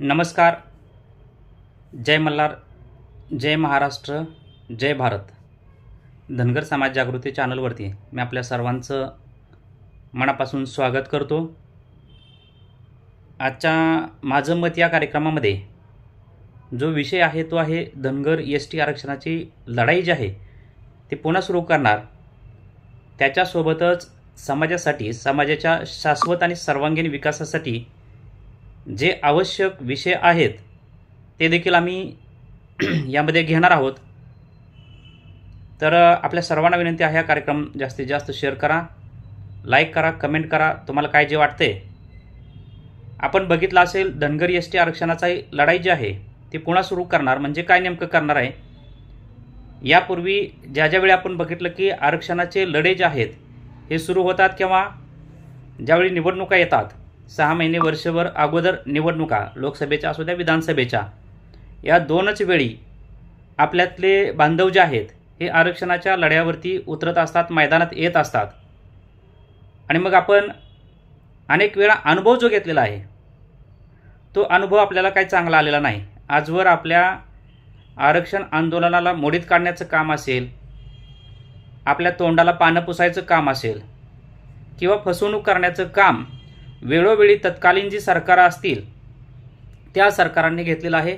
नमस्कार. जय मल्हार जय महाराष्ट्र जय भारत. धनगर समाज जागृती चॅनलवरती मी आपल्या सर्वांचं मनापासून स्वागत करतो. आजच्या माझं मत या कार्यक्रमामध्ये जो विषय आहे तो आहे धनगर एस टी आरक्षणाची लढाई जी आहे ती पुन्हा सुरू करणार. त्याच्यासोबतच समाजासाठी समाजाच्या शाश्वत आणि सर्वांगीण विकासासाठी जे आवश्यक विषय आहेत ते देखील आम्ही यामध्ये घेणार आहोत. तर आपल्या सर्वांना विनंती आहे हा कार्यक्रम जास्तीत जास्त शेअर करा लाईक करा कमेंट करा तुम्हाला काय जे वाटते आपण बघितलं असेल धनगर एस टी आरक्षणाचा लढाई जी आहे ती पुन्हा सुरू करणार. म्हणजे काय नेमकं करणार आहे? यापूर्वी ज्या ज्यावेळी आपण बघितलं की आरक्षणाचे लढे जे आहेत हे सुरू होतात किंवा ज्यावेळी निवडणुका येतात सहा महिने वर्षभर अगोदर निवडणुका लोकसभेच्या असू द्या विधानसभेच्या या दोनच वेळी आपल्यातले बांधव जे आहेत हे आरक्षणाच्या लढ्यावरती उतरत असतात मैदानात येत असतात. आणि मग आपण अनेक वेळा अनुभव जो घेतलेला आहे तो अनुभव आपल्याला काही चांगला आलेला नाही. आजवर आपल्या आरक्षण आंदोलनाला मोडीत काढण्याचं काम असेल आपल्या तोंडाला पानं पुसायचं काम असेल किंवा फसवणूक करण्याचं काम वेळोवेळी तत्कालीन जी सरकारं असतील त्या सरकारांनी घेतलेलं आहे.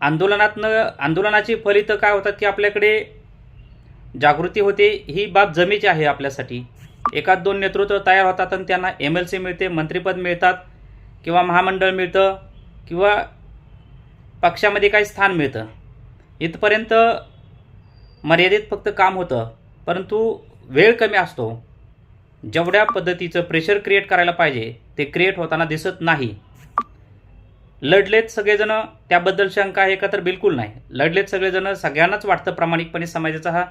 आंदोलनातनं आंदोलनाची फलितं काय होतात की आपल्याकडे जागृती होते ही बाब जमेची आहे आपल्यासाठी. एकाच दोन नेतृत्व तयार होतात आणि त्यांना एम एल सी मिळते मंत्रिपद मिळतात किंवा महामंडळ मिळतं किंवा पक्षामध्ये काही स्थान मिळतं. इथपर्यंत मर्यादित फक्त काम होतं परंतु वेळ कमी असतो. जेवढ्या पद्धतीचं प्रेशर क्रिएट करायला पाहिजे ते क्रिएट होताना दिसत नाही. लढलेत सगळेजण त्याबद्दल शंका आहे का तर बिलकुल नाही. लढलेत सगळेजण सगळ्यांनाच वाटतं प्रामाणिकपणे समाजाचा हा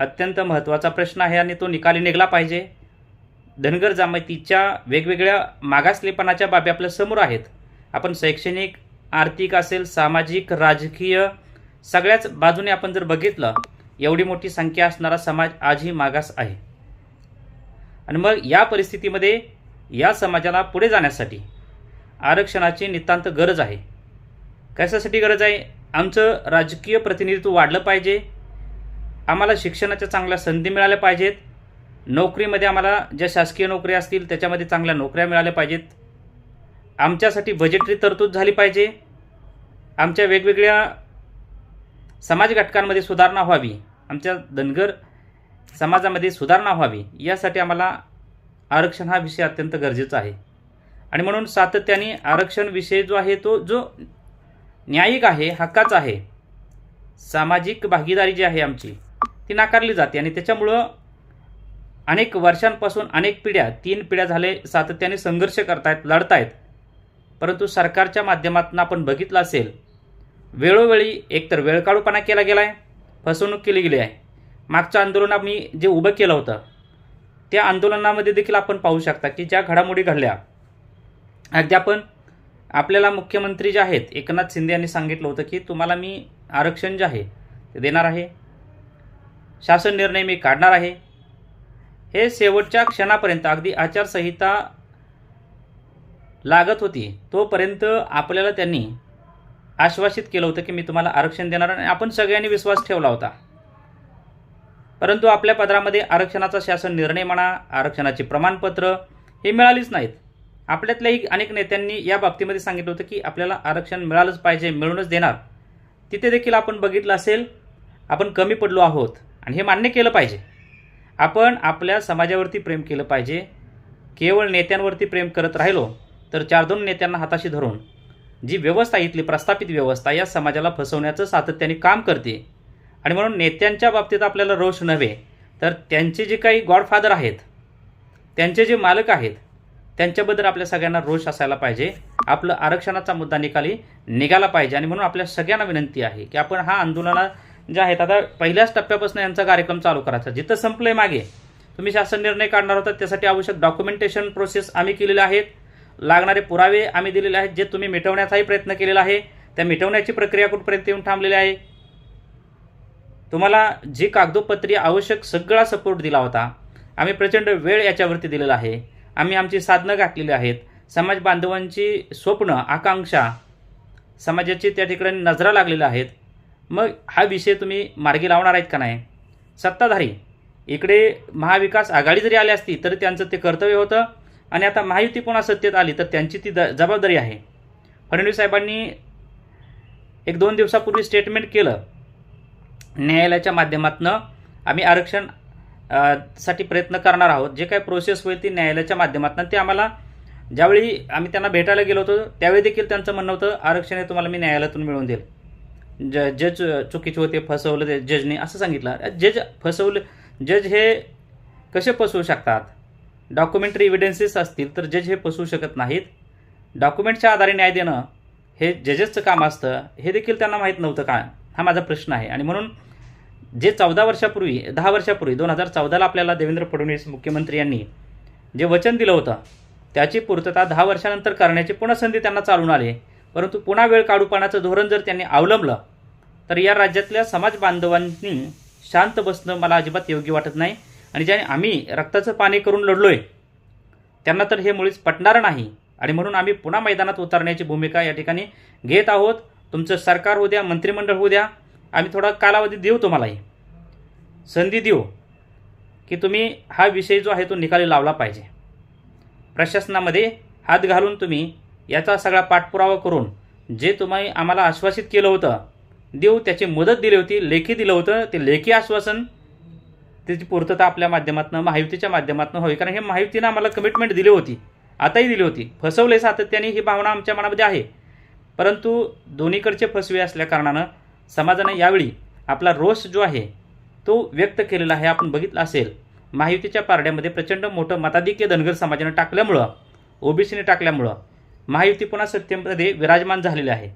अत्यंत महत्त्वाचा प्रश्न आहे आणि तो निकाली निघला पाहिजे. धनगर जमातीच्या वेगवेगळ्या मागासलेपणाच्या बाबी आपल्यासमोर आहेत. आपण शैक्षणिक आर्थिक असेल सामाजिक राजकीय सगळ्याच बाजूने आपण जर बघितलं एवढी मोठी संख्या असणारा समाज आजही मागास आहे. आणि मग या परिस्थितीमध्ये या समाजाला पुढे जाण्यासाठी आरक्षणाची नितांत गरज आहे. कशासाठी गरज आहे? आमचं राजकीय प्रतिनिधित्व वाढलं पाहिजे. आम्हाला शिक्षणाच्या चांगल्या संधी मिळाल्या पाहिजेत. नोकरीमध्ये आम्हाला ज्या शासकीय नोकऱ्या असतील त्याच्यामध्ये चांगल्या नोकऱ्या मिळाल्या पाहिजेत. आमच्यासाठी बजेटरी तरतूद झाली पाहिजे. आमच्या वेगवेगळ्या समाज घटकांमध्ये सुधारणा व्हावी. आमच्या धनगर समाजामध्ये सुधारणा व्हावी यासाठी आम्हाला आरक्षण हा विषय अत्यंत गरजेचा आहे. आणि म्हणून सातत्याने आरक्षण विषय जो आहे तो जो न्यायिक आहे हक्काचा आहे सामाजिक भागीदारी जी आहे आमची ती नाकारली जाते. आणि त्याच्यामुळं अनेक वर्षांपासून अनेक पिढ्या तीन पिढ्या झाले सातत्याने संघर्ष करतायत लढतायत. परंतु सरकारच्या माध्यमातून आपण बघितलं असेल वेळोवेळी एकतर वेळकाळूपणा केला गेला आहे फसवणूक केली गेली आहे. मागचं आंदोलन आम्ही जे उभं केलं होतं त्या आंदोलनामध्ये देखील आपण पाहू शकता की ज्या घडामोडी घडल्या अगदी आपण आपल्याला मुख्यमंत्री जे आहेत एकनाथ शिंदे यांनी सांगितलं होतं की तुम्हाला मी आरक्षण जे आहे ते देणार आहे. शासन निर्णय मी काढणार आहे. हे शेवटच्या क्षणापर्यंत अगदी आचारसंहिता लागत होती तोपर्यंत आपल्याला त्यांनी आश्वासित केलं होतं की मी तुम्हाला आरक्षण देणार आणि आपण सगळ्यांनी विश्वास ठेवला होता. परंतु आपल्या पदरामध्ये आरक्षणाचा शासन निर्णय म्हणा आरक्षणाची प्रमाणपत्र हे मिळालीच नाहीत. आपल्यातल्याही अनेक नेत्यांनी या बाबतीमध्ये सांगितलं होतं की आपल्याला आरक्षण मिळालंच पाहिजे मिळूनच देणार. तिथे देखील आपण बघितलं असेल आपण कमी पडलो आहोत आणि हे मान्य केलं पाहिजे. आपण आपल्या समाजावरती प्रेम केलं पाहिजे. केवळ नेत्यांवरती प्रेम करत राहिलो तर चार दोन नेत्यांना हाताशी धरून जी व्यवस्था इथली प्रस्थापित व्यवस्था या समाजाला फसवण्याचं सातत्याने काम करते आणि म्हणून नेत्यांच्या बाबतीत आपल्याला रोष नव्हे तर त्यांचे जे काही गॉडफादर आहेत त्यांचे जे मालक आहेत त्यांच्याबद्दल आपल्या सगळ्यांना रोष असायला पाहिजे. आपलं आरक्षणाचा मुद्दा निकाली निघाला पाहिजे. आणि म्हणून आपल्या सगळ्यांना विनंती आहे की आपण हा आंदोलना जे आहेत आता पहिल्याच टप्प्यापासून यांचा कार्यक्रम चालू करायचा. जिथं संपलंय मागे तुम्ही शासन निर्णय काढणार होता त्यासाठी आवश्यक डॉक्युमेंटेशन प्रोसेस आम्ही केलेले आहेत. लागणारे पुरावे आम्ही दिलेले आहेत जे तुम्ही मिटवण्याचाही प्रयत्न केलेला आहे. त्या मिटवण्याची प्रक्रिया कुठपर्यंत येऊन थांबलेली आहे? तुम्हाला जी कागदोपत्री आवश्यक सगळा सपोर्ट दिला होता आम्ही प्रचंड वेळ याच्यावरती दिलेला आहे. आम्ही आमची साधनं घातलेली आहेत. समाज बांधवांची स्वप्न आकांक्षा समाजाची त्या ठिकाणी नजरा लागलेल्या आहेत. मग हा विषय तुम्ही मार्गी लावणार आहेत का नाही? सत्ताधारी इकडे महाविकास आघाडी जरी आली असती तरी त्यांचं ते कर्तव्य होतं. आणि आता महायुती पुन्हा सत्तेत आली तर त्यांची ती द जबाबदारी आहे. फडणवीस साहेबांनी एक दोन दिवसापूर्वी स्टेटमेंट केलं न्यायालयाच्या माध्यमातून आम्ही आरक्षणसाठी प्रयत्न करणार आहोत. जे काही प्रोसेस होईल ती न्यायालयाच्या माध्यमातून. ते आम्हाला ज्यावेळी आम्ही त्यांना भेटायला गेलो होतो त्यावेळी देखील त्यांचं म्हणणं होतं आरक्षण हे तुम्हाला मी न्यायालयातून मिळवून देईल. ज जज चुकीचे होते फसवलं ते जजने असं सांगितलं. जज फसवलं जज हे कसे फसवू शकतात? डॉक्युमेंटरी इव्हिडन्सेस असतील तर जज हे फसवू शकत नाहीत. डॉक्युमेंटच्या आधारे न्याय देणं हे जजेसचं काम असतं. हे देखील त्यांना माहीत नव्हतं का? हा माझा प्रश्न आहे. आणि म्हणून जे चौदा वर्षापूर्वी दहा वर्षापूर्वी दोन हजार चौदाला आपल्याला देवेंद्र फडणवीस मुख्यमंत्री यांनी जे वचन दिलं होतं त्याची पूर्तता दहा वर्षानंतर करण्याची पुन्हा संधी त्यांना चालून आली. परंतु पुन्हा वेळ काढूपणाचं धोरण जर त्यांनी अवलंबलं तर या राज्यातल्या समाज बांधवांनी शांत बसणं मला अजिबात योग्य वाटत नाही. आणि ज्याने आम्ही रक्ताचं पाणी करून लढलो आहे त्यांना तर हे मुळीच पटणार नाही. आणि म्हणून आम्ही पुन्हा मैदानात उतरण्याची भूमिका या ठिकाणी घेत आहोत. तुमचं सरकार होऊ द्या मंत्रिमंडळ होऊ द्या आम्ही थोडा कालावधी देऊ तुम्हालाही. संधी देऊ की तुम्ही हा विषय जो आहे तो निकाली लावला पाहिजे. प्रशासनामध्ये हात घालून तुम्ही याचा सगळा पाठपुरावा करून जे तुम्ही आम्हाला आश्वासित केलं होतं देऊ त्याची मदत दिली होती लेखी दिलं होतं ते लेखी आश्वासन त्याची पूर्तता आपल्या माध्यमातून महायुतीच्या माध्यमातून हवी कारण हे महायुतीनं आम्हाला कमिटमेंट दिली होती आताही दिली होती. फसवले सातत्याने ही भावना आमच्या मनामध्ये आहे. परंतु दोन्हीकडचे फसवे असल्या कारणानं समाजाने यावेळी आपला रोष जो आहे तो व्यक्त केलेला आहे आपण बघितलं असेल. महायुतीच्या पारड्यामध्ये प्रचंड मोठं मताधिक्य धनगर समाजानं टाकल्यामुळं ओबीसीने टाकल्यामुळं महायुती पुन्हा सत्तेमध्ये विराजमान झालेले आहे.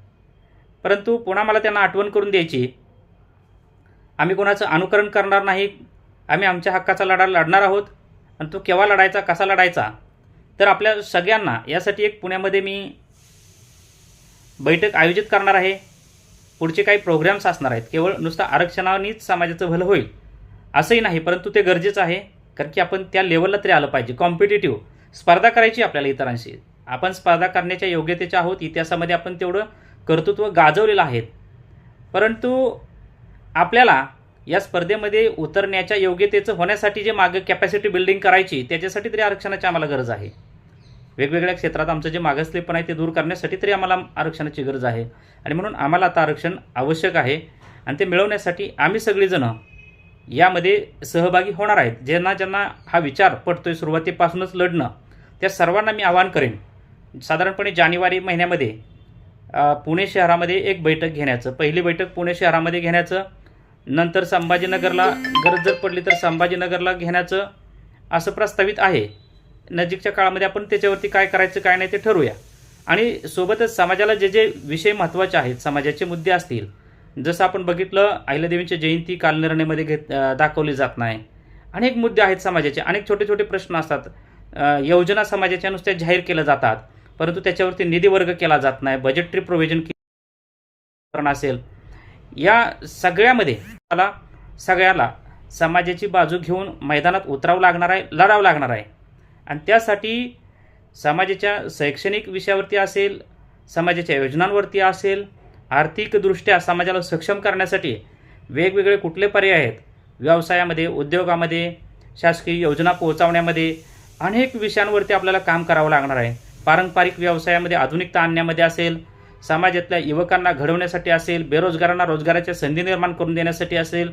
परंतु पुन्हा मला त्यांना आठवण करून द्यायची आम्ही कोणाचं अनुकरण करणार नाही आम्ही आमच्या हक्काचा लढा लढणार आहोत आणि तो केव्हा लढायचा कसा लढायचा तर आपल्या सगळ्यांना यासाठी एक पुण्यामध्ये मी बैठक आयोजित करणार आहे. पुढचे काही प्रोग्राम्स असणार आहेत. केवळ नुसतं आरक्षणानेच समाजाचं भलं होईल. असंही नाही परंतु ते गरजेचं आहे कारण की आपण त्या लेवलला तरी आलं पाहिजे. कॉम्पिटेटिव्ह स्पर्धा करायची आपल्याला इतरांशी. आपण स्पर्धा करण्याच्या योग्यतेच्या आहोत इतिहासामध्ये आपण तेवढं कर्तृत्व गाजवलेलं आहे. परंतु आपल्याला या स्पर्धेमध्ये उतरण्याच्या योग्यतेचं होण्यासाठी जे मागं कॅपॅसिटी बिल्डिंग करायची त्याच्यासाठी तरी आरक्षणाची आम्हाला गरज आहे. वेगवेगळ्या क्षेत्रात आमचं जे मागासलेपण आहे ते दूर करण्यासाठी तरी आम्हाला आरक्षणाची गरज आहे. आणि म्हणून आम्हाला आता आरक्षण आवश्यक आहे. आणि ते मिळवण्यासाठी आम्ही सगळेजणं यामध्ये सहभागी होणार आहेत. ज्यांना ज्यांना हा विचार पडतोय सुरुवातीपासूनच लढणं त्या सर्वांना मी आवाहन करेन. साधारणपणे जानेवारी महिन्यामध्ये पुणे शहरामध्ये एक बैठक घेण्याचं पहिली बैठक पुणे शहरामध्ये घेण्याचं नंतर संभाजीनगरला गरज जर पडली तर संभाजीनगरला घेण्याचं असं प्रस्तावित आहे. नजीकच्या काळामध्ये आपण त्याच्यावरती काय करायचं काय नाही ते ठरवूया. आणि सोबतच समाजाला जे जे विषय महत्त्वाचे आहेत समाजाचे मुद्दे असतील जसं आपण बघितलं अहिल्यादेवींची जयंती कालनिर्णयमध्ये घेत दाखवली जात नाही. अनेक मुद्दे आहेत समाजाचे अनेक छोटे छोटे प्रश्न असतात. योजना समाजाच्या नुसत्या जाहीर केल्या जातात परंतु त्याच्यावरती निधी वर्ग केला जात नाही बजेटरी प्रोव्हिजन असेल या सगळ्यामध्ये मला सगळ्याला समाजाची बाजू घेऊन मैदानात उतरावं लागणार आहे लढावं लागणार आहे. आणि त्यासाठी समाजाच्या शैक्षणिक विषयावरती असेल समाजाच्या योजनांवरती असेल आर्थिकदृष्ट्या समाजाला सक्षम करण्यासाठी वेगवेगळे कुठले पर्याय आहेत? व्यवसायामध्ये उद्योगामध्ये शासकीय योजना पोहोचवण्यामध्ये अनेक विषयांवरती आपल्याला काम करावं लागणार आहे. पारंपरिक व्यवसायामध्ये आधुनिकता आणण्यामध्ये असेल समाजातल्या युवकांना घडवण्यासाठी असेल बेरोजगारांना रोजगाराच्या संधी निर्माण करून देण्यासाठी असेल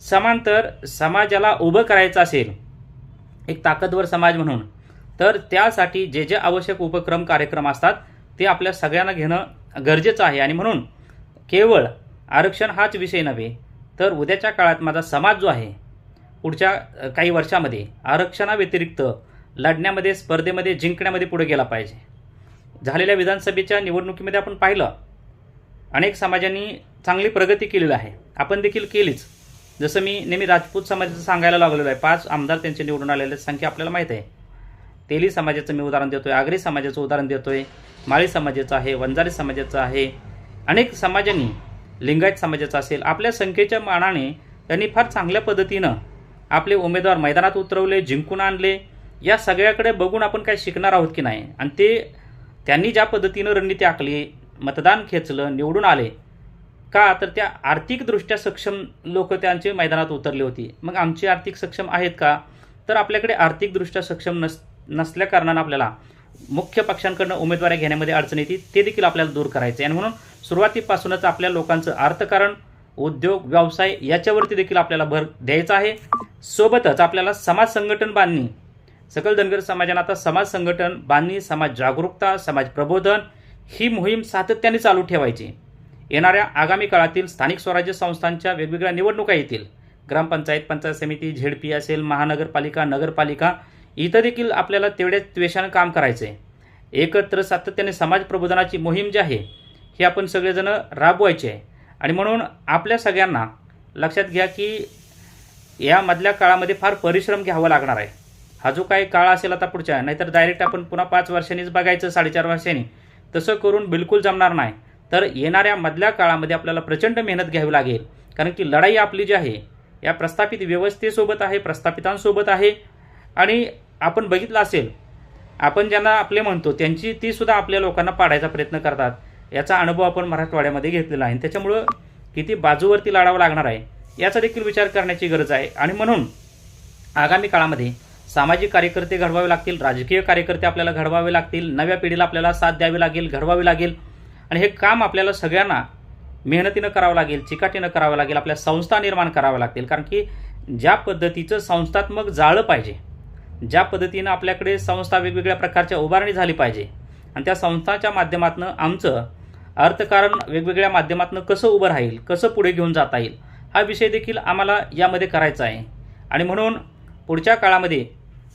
समांतर समाजाला उभं करायचं असेल एक ताकदवर समाज म्हणून. तर त्यासाठी जे जे आवश्यक उपक्रम कार्यक्रम असतात ते आपल्या सगळ्यांना घेणं गरजेचं आहे. आणि म्हणून केवळ आरक्षण हाच विषय नव्हे तर उद्याच्या काळात माझा समाज जो आहे पुढच्या काही वर्षामध्ये आरक्षणाव्यतिरिक्त लढण्यामध्ये स्पर्धेमध्ये जिंकण्यामध्ये पुढे गेला पाहिजे. झालेल्या विधानसभेच्या निवडणुकीमध्ये आपण पाहिलं अनेक समाजांनी चांगली प्रगती केलेली आहे. आपण देखील केलीच. जसं मी नेहमी राजपूत समाजाचं सांगायला लागलेलो आहे पाच आमदार त्यांचे निवडून आलेले संख्या आपल्याला माहीत आहे. तेली समाजाचं मी उदाहरण देतोय आगरी समाजाचं उदाहरण देतोय माळी समाजाचं आहे वंजारी समाजाचं आहे अनेक समाजांनी लिंगायत समाजाचं असेल आपल्या संख्येच्या मानाने त्यांनी फार चांगल्या पद्धतीनं आपले उमेदवार मैदानात उतरवले जिंकून आणले. या सगळ्याकडे बघून आपण काय शिकणार आहोत की नाही? आणि ते त्यांनी ज्या पद्धतीनं रणनीती आखली मतदान खेचलं निवडून आले का? तर त्या आर्थिकदृष्ट्या सक्षम लोक त्यांचे मैदानात उतरली होती. मग आमची आर्थिक सक्षम आहेत का? तर आपल्याकडे आर्थिकदृष्ट्या सक्षम नस नसल्याकारणानं आपल्याला मुख्य पक्षांकडनं उमेदवारी घेण्यामध्ये अडचण येते. ते देखील आपल्याला दूर करायचे आणि म्हणून सुरुवातीपासूनच आपल्या लोकांचं अर्थकारण उद्योग व्यवसाय याच्यावरती देखील आपल्याला भर द्यायचा आहे. सोबतच आपल्याला समाज संघटन बांधणी सकल धनगर समाजानं आता समाज संघटन बांधणी समाज जागरूकता समाज प्रबोधन ही मोहीम सातत्याने चालू ठेवायची. येणाऱ्या आगामी काळातील स्थानिक स्वराज्य संस्थांच्या वेगवेगळ्या निवडणुका येतील. ग्रामपंचायत पंचायत समिती झेडपी असेल महानगरपालिका नगरपालिका इथं देखील आपल्याला तेवढ्याच त्वेषानं काम करायचं आहे एकत्र सातत्याने समाज प्रबोधनाची मोहीम जी आहे ही आपण सगळेजणं राबवायची आहे. आणि म्हणून आपल्या सगळ्यांना लक्षात घ्या की यामधल्या काळामध्ये फार परिश्रम घ्यावा लागणार आहे. हा जो काही काळ असेल आता पुढच्या नाहीतर डायरेक्ट आपण पुन्हा पाच वर्षांनीच बघायचं साडेचार वर्षांनी. तसं करून बिलकुल जमणार नाही. तर येणाऱ्या मधल्या काळामध्ये आपल्याला प्रचंड मेहनत घ्यावी लागेल. कारण की लढाई आपली जी आहे या प्रस्थापित व्यवस्थेसोबत आहे प्रस्थापितांसोबत आहे. आणि आपण बघितलं असेल आपण ज्यांना आपले म्हणतो त्यांची ती सुद्धा आपल्या लोकांना पाडायचा प्रयत्न करतात. याचा अनुभव आपण मराठवाड्यामध्ये घेतलेला आहे. त्याच्यामुळं किती बाजूवरती लढावं लागणार आहे याचा देखील विचार करण्याची गरज आहे. आणि म्हणून आगामी काळामध्ये सामाजिक कार्यकर्ते घडवावे लागतील राजकीय कार्यकर्ते आपल्याला घडवावे लागतील नव्या पिढीला आपल्याला साथ द्यावी लागेल घडवावी लागेल. आणि हे काम आपल्याला सगळ्यांना मेहनतीनं करावं लागेल चिकाटीनं करावं लागेल आपल्या संस्था निर्माण कराव्या लागतील. कारण की ज्या पद्धतीचं संस्थात्मक जाळं पाहिजे ज्या पद्धतीनं आपल्याकडे संस्था वेगवेगळ्या प्रकारच्या उभारणी झाली पाहिजे आणि त्या संस्थाच्या माध्यमातून आमचं अर्थकारण वेगवेगळ्या माध्यमातून कसं उभं राहील कसं पुढे घेऊन जाता येईल हा विषय देखील आम्हाला यामध्ये करायचा आहे. आणि म्हणून पुढच्या काळामध्ये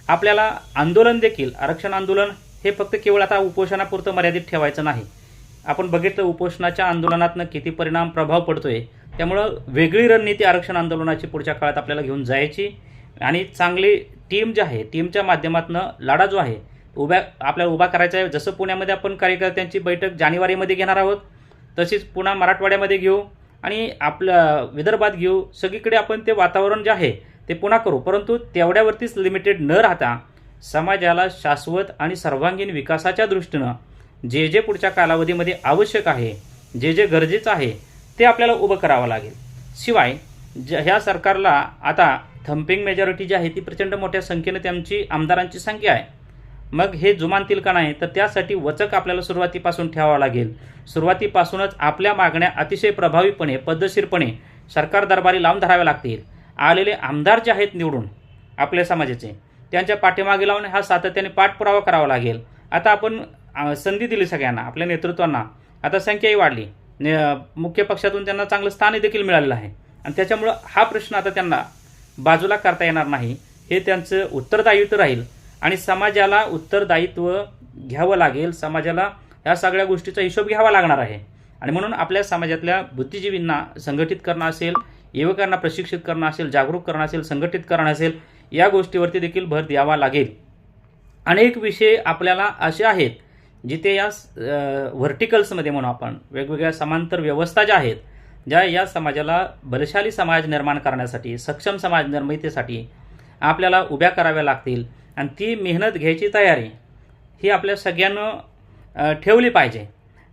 आपल्याला आंदोलन देखील आरक्षण आंदोलन हे फक्त केवळ आता उपोषणापुरतं मर्यादित ठेवायचं नाही आपण बघितलं उपोषणाच्या आंदोलनातनं किती परिणाम प्रभाव पडतोय. त्यामुळं वेगळी रणनीती आरक्षण आंदोलनाची पुढच्या काळात आपल्याला घेऊन जायची. आणि चांगली टीम जी आहे टीमच्या माध्यमातून लढा जो आहे उभ्या आपल्याला उभा करायचा आहे. जसं पुण्यामध्ये आपण कार्यकर्त्यांची बैठक जानेवारीमध्ये घेणार आहोत तशीच पुन्हा मराठवाड्यामध्ये घेऊ आणि आपलं विदर्भात घेऊ. सगळीकडे आपण ते वातावरण जे आहे ते पुन्हा करू. परंतु तेवढ्यावरतीच लिमिटेड न राहता समाजाला शाश्वत आणि सर्वांगीण विकासाच्या दृष्टीनं जे जे पुढच्या कालावधीमध्ये आवश्यक आहे जे जे गरजेचं आहे ते आपल्याला उभं करावं लागेल. शिवाय ज ह्या सरकारला आता थम्पिंग मेजॉरिटी जी आहे ती प्रचंड मोठ्या संख्येनं त्यांची आमदारांची संख्या आहे. मग हे जुमानतील का नाही तर त्यासाठी वचक आपल्याला सुरुवातीपासून ठेवावं लागेल. सुरुवातीपासूनच आपल्या मागण्या अतिशय प्रभावीपणे पद्धतशीरपणे सरकार दरबारी लावून धराव्या लागतील. आलेले आमदार जे आहेत निवडून आपल्या समाजाचे त्यांच्या पाठीमागे लावून हा सातत्याने पाठपुरावा करावा लागेल. आता आपण संधी दिली सगळ्यांना आपल्या नेतृत्वांना. आता संख्याही वाढली. ने मुख्य पक्षातून त्यांना चांगलं स्थानही देखील मिळालेलं आहे. आणि त्याच्यामुळं हा प्रश्न आता त्यांना बाजूला करता येणार नाही हे त्यांचं उत्तरदायित्व राहील. आणि समाजाला उत्तरदायित्व घ्यावं लागेल समाजाला ह्या सगळ्या गोष्टीचा हिशोब घ्यावा लागणार आहे. आणि म्हणून आपल्या समाजातल्या बुद्धिजीवींना संघटित करणं असेल युवकांना प्रशिक्षित करणं असेल जागरूक करणं असेल संघटित करणं असेल या गोष्टीवरती देखील भर द्यावा लागेल. अनेक विषय आपल्याला असे आहेत जिथे या व्हर्टिकल्समध्ये म्हणू आपण वेगवेगळ्या समांतर व्यवस्था ज्या आहेत ज्या या समाजाला बलशाली समाज निर्माण करण्यासाठी सक्षम समाज निर्मितीसाठी आपल्याला उभ्या कराव्या लागतील. आणि ती मेहनत घ्यायची तयारी ही आपल्या सगळ्यांना ठेवली पाहिजे.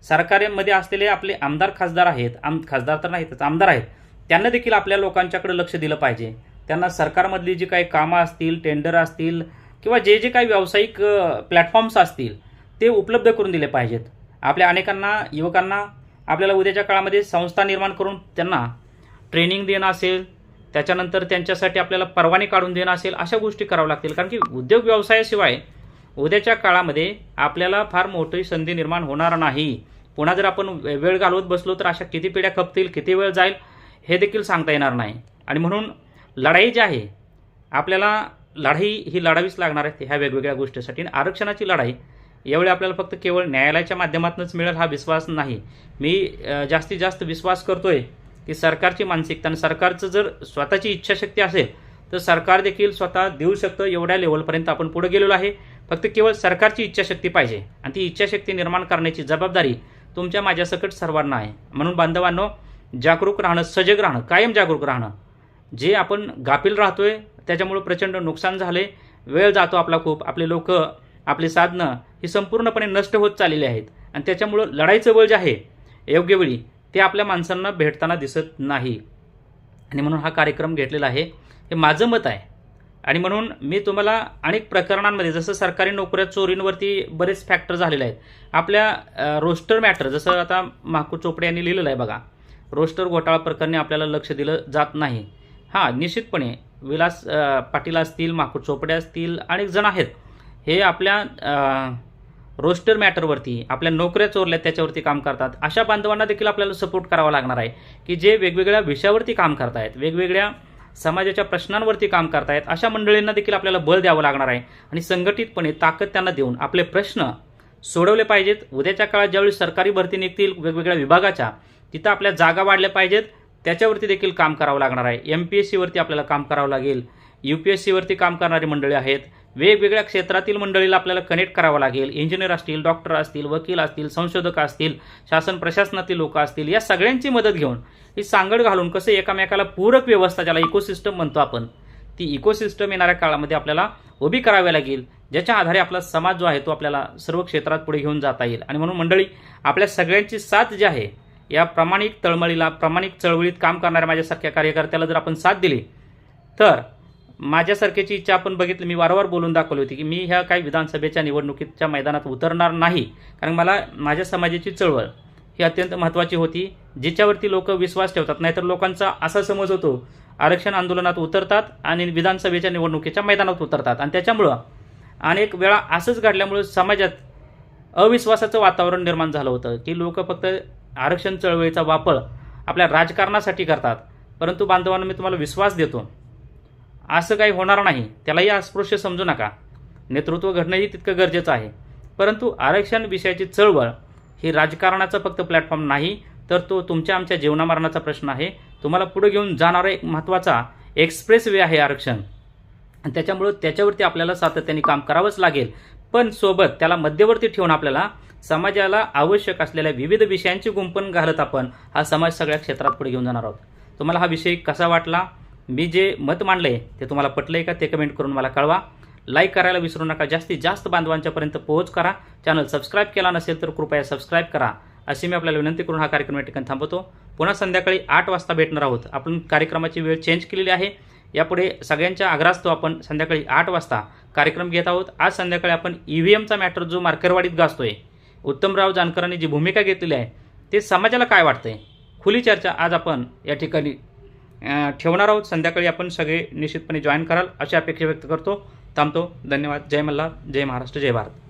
सरकारमध्ये असलेले आपले आमदार खासदार आहेत आम खासदार तर नाहीतच आमदार आहेत. त्यांना देखील आपल्या लोकांच्याकडे लक्ष दिलं पाहिजे. त्यांना सरकारमधली जी काही कामं असतील टेंडर असतील किंवा जे जे काही व्यावसायिक प्लॅटफॉर्म्स असतील ते उपलब्ध करून दिले पाहिजेत. आपल्या अनेकांना युवकांना आपल्याला उद्याच्या काळामध्ये संस्था निर्माण करून त्यांना ट्रेनिंग देणं असेल त्याच्यानंतर त्यांच्यासाठी आपल्याला परवाने काढून देणं असेल अशा गोष्टी कराव्या लागतील. कारण की उद्योग व्यवसायाशिवाय उद्याच्या काळामध्ये आपल्याला फार मोठी संधी निर्माण होणार नाही. पुन्हा जर आपण वे- वेळ घालवत बसलो तर अशा किती पिढ्या खपतील किती वेळ जाईल हे देखील सांगता येणार नाही. आणि म्हणून लढाई जी आहे आपल्याला लढाई ही लढावीच लागणार आहे ह्या वेगवेगळ्या गोष्टीसाठी. आणि आरक्षणाची लढाई यावेळी आपल्याला फक्त केवळ न्यायालयाच्या माध्यमातूनच मिळेल हा विश्वास नाही. मी जास्तीत जास्त विश्वास करतोय की सरकारची मानसिकता आणि सरकारचं जर स्वतःची इच्छाशक्ती असेल तर सरकार देखील स्वतः देऊ शकतं एवढ्या लेवलपर्यंत आपण पुढे गेलेलो आहे. फक्त केवळ सरकारची इच्छाशक्ती पाहिजे आणि ती इच्छाशक्ती निर्माण करण्याची जबाबदारी तुमच्या माझ्यासकट सर्वांना आहे. म्हणून बांधवांनो जागरूक राहणं सजग राहणं कायम जागरूक राहणं. जे आपण गाफील राहतोय त्याच्यामुळं प्रचंड नुकसान झाले वेळ जातो आपला खूप. आपले लोक आपली साधनं ही संपूर्णपणे नष्ट होत चाललेली आहेत. आणि त्याच्यामुळं लढाईचं बळ जे आहे योग्य वेळी ते आपल्या माणसांना भेटताना दिसत नाही. आणि म्हणून हा कार्यक्रम घेतलेला आहे. हे माझं मत आहे. आणि म्हणून मी तुम्हाला अनेक प्रकरणांमध्ये जसं सरकारी नोकऱ्या चोरींवरती बरेच फॅक्टर झालेले आहेत. आपल्या रोस्टर मॅटर जसं आता माकू चोपडे यांनी लिहिलेलं आहे बघा. रोस्टर घोटाळा प्रकरणी आपल्याला लक्ष दिलं जात नाही. हां निश्चितपणे विलास पाटील असतील माकू चोपडे असतील अनेक जण आहेत. हे आपल्या रोस्टर मॅटरवरती आपल्या नोकऱ्या चोरल्या त्याच्यावरती काम करतात. अशा बांधवांना देखील आपल्याला सपोर्ट करावा लागणार आहे. की जे वेगवेगळ्या विषयावरती काम करतायत वेगवेगळ्या समाजाच्या प्रश्नांवरती काम करतायत अशा मंडळींना देखील आपल्याला बळ द्यावं लागणार आहे. आणि संघटितपणे ताकद त्यांना देऊन आपले प्रश्न सोडवले पाहिजेत. उद्याच्या काळात ज्यावेळी सरकारी भरती निघतील वेगवेगळ्या विभागाच्या तिथं आपल्या जागा वाढल्या पाहिजेत. त्याच्यावरती देखील काम करावं लागणार आहे. एम पी एस सीवरती आपल्याला काम करावं लागेल. यू पी एस सीवरती काम करणारी मंडळी आहेत. वेगवेगळ्या क्षेत्रातील मंडळीला आपल्याला कनेक्ट करावं लागेल. इंजिनियर असतील डॉक्टर असतील वकील असतील संशोधक असतील शासन प्रशासनातील लोक असतील या सगळ्यांची मदत घेऊन ही सांगड घालून कसं एकामेकाला पूरक व्यवस्था ज्याला इकोसिस्टम म्हणतो आपण ती इकोसिस्टम येणाऱ्या काळामध्ये आपल्याला उभी करावी लागेल. ज्याच्या आधारे आपला समाज जो आहे तो आपल्याला सर्व क्षेत्रात पुढे घेऊन जाता येईल. आणि म्हणून मंडळी आपल्या सगळ्यांची साथ जी आहे या प्रामाणिक तळमळीला प्रामाणिक चळवळीत काम करणाऱ्या माझ्यासारख्या कार्यकर्त्याला जर आपण साथ दिली तर माझ्यासारख्याची इच्छा आपण बघितली मी वारंवार बोलून दाखवली होती की मी ह्या काही विधानसभेच्या निवडणुकीच्या मैदानात उतरणार नाही कारण मला माझ्या समाजाची चळवळ ही अत्यंत महत्त्वाची होती. जिच्यावरती लोक विश्वास ठेवतात नाहीतर लोकांचा असा समज होतो आरक्षण आंदोलनात उतरतात आणि विधानसभेच्या निवडणुकीच्या मैदानात उतरतात. आणि त्याच्यामुळं अनेक वेळा असंच घडल्यामुळं समाजात अविश्वासाचं वातावरण निर्माण झालं होतं की लोक फक्त आरक्षण चळवळीचा वापर आपल्या राजकारणासाठी करतात. परंतु बांधवांना मी तुम्हाला विश्वास देतो असं काही होणार नाही. त्यालाही अस्पृश्य समजू नका. नेतृत्व घडणंही तितकं गरजेचं आहे. परंतु आरक्षण विषयाची चळवळ ही राजकारणाचा फक्त प्लॅटफॉर्म नाही तर तो तुमच्या आमच्या जीवनामरणाचा प्रश्न आहे. तुम्हाला पुढे घेऊन जाणारा एक महत्त्वाचा एक्सप्रेस वे आहे आरक्षण. आणि त्याच्यामुळं त्याच्यावरती आपल्याला सातत्याने काम करावंच लागेल. पण सोबत त्याला मध्यवर्ती ठेवून आपल्याला समाजाला आवश्यक असलेल्या विविध विषयांची गुंपण घालत आपण हा समाज सगळ्या क्षेत्रात पुढे घेऊन जाणार आहोत. तुम्हाला हा विषय कसा वाटला? मी जे मत मांडले ते तुम्हाला पटलं आहे का ते कमेंट करून मला कळवा. लाईक करायला विसरू नका. जास्तीत जास्त बांधवांच्यापर्यंत पोहोच करा. चॅनल सबस्क्राईब केला नसेल तर कृपया सबस्क्राईब करा. अशी मी आपल्याला विनंती करून हा कार्यक्रम या ठिकाणी थांबवतो. पुन्हा संध्याकाळी आठ वाजता भेटणार आहोत. आपण कार्यक्रमाची वेळ चेंज केलेली आहे. यापुढे सगळ्यांच्या आग्रहास्तव आपण संध्याकाळी आठ वाजता कार्यक्रम घेत आहोत. आज संध्याकाळी आपण ई व्ही एमचा मॅटर जो मार्केरवाडीत गाजतोय उत्तमराव जानकरांनी जी भूमिका घेतलेली आहे ते समाजाला काय वाटतंय? खुली चर्चा आज आपण या ठिकाणी ठेवणार आहोत. संध्याकाळी आपण सगळे निश्चितपणे जॉईन कराल अशी अपेक्षा व्यक्त करतो. थांबतो. धन्यवाद. जय मल्हार. जय महाराष्ट्र. जय भारत.